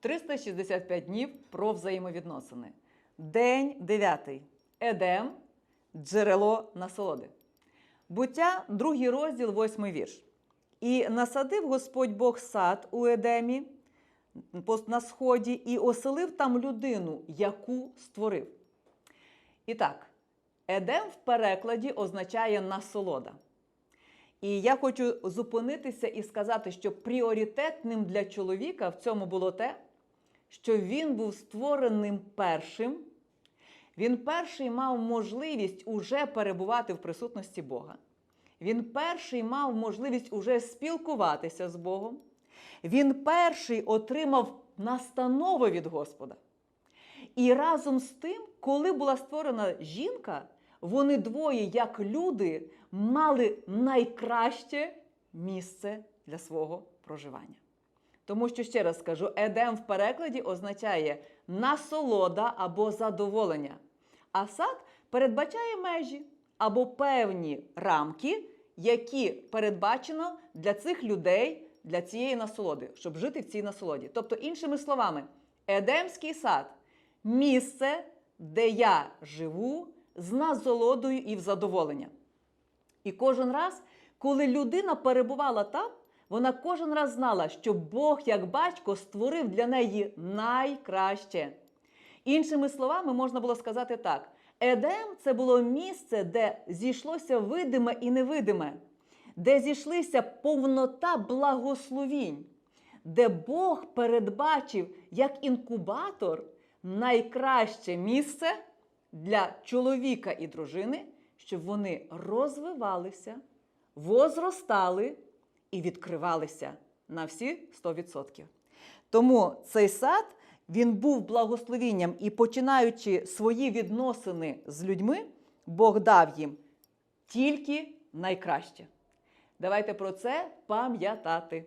365 днів про взаємовідносини. День 9. Едем джерело насолоди. Буття, другий розділ, восьмий вірш. І насадив Господь Бог сад у Едемі на сході і оселив там людину, яку створив. І так, Едем в перекладі означає насолода. І я хочу зупинитися і сказати, що пріоритетним для чоловіка в цьому було те, що він був створеним першим. Він перший мав можливість уже перебувати в присутності Бога. Він перший мав можливість уже спілкуватися з Богом. Він перший отримав настанови від Господа. І разом з тим, коли була створена жінка, вони двоє, як люди, мали найкраще місце для свого проживання. Тому що ще раз скажу, едем в перекладі означає насолода або задоволення. А сад передбачає межі або певні рамки, які передбачено для цих людей, для цієї насолоди, щоб жити в цій насолоді. Тобто, іншими словами, Едемський сад місце, де я живу з насолодою і в задоволення. І кожен раз, коли людина перебувала там, вона кожен раз знала, що Бог, як батько, створив для неї найкраще. Іншими словами, можна було сказати так: Едем це було місце, де зійшлося видиме і невидиме, де зійшлися повнота благословінь, де Бог передбачив як інкубатор найкраще місце для чоловіка і дружини, щоб вони розвивалися, возростали і відкривалися на всі 100%. Тому цей сад він був благословінням і починаючи свої відносини з людьми, Бог дав їм тільки найкраще. Давайте про це пам'ятати.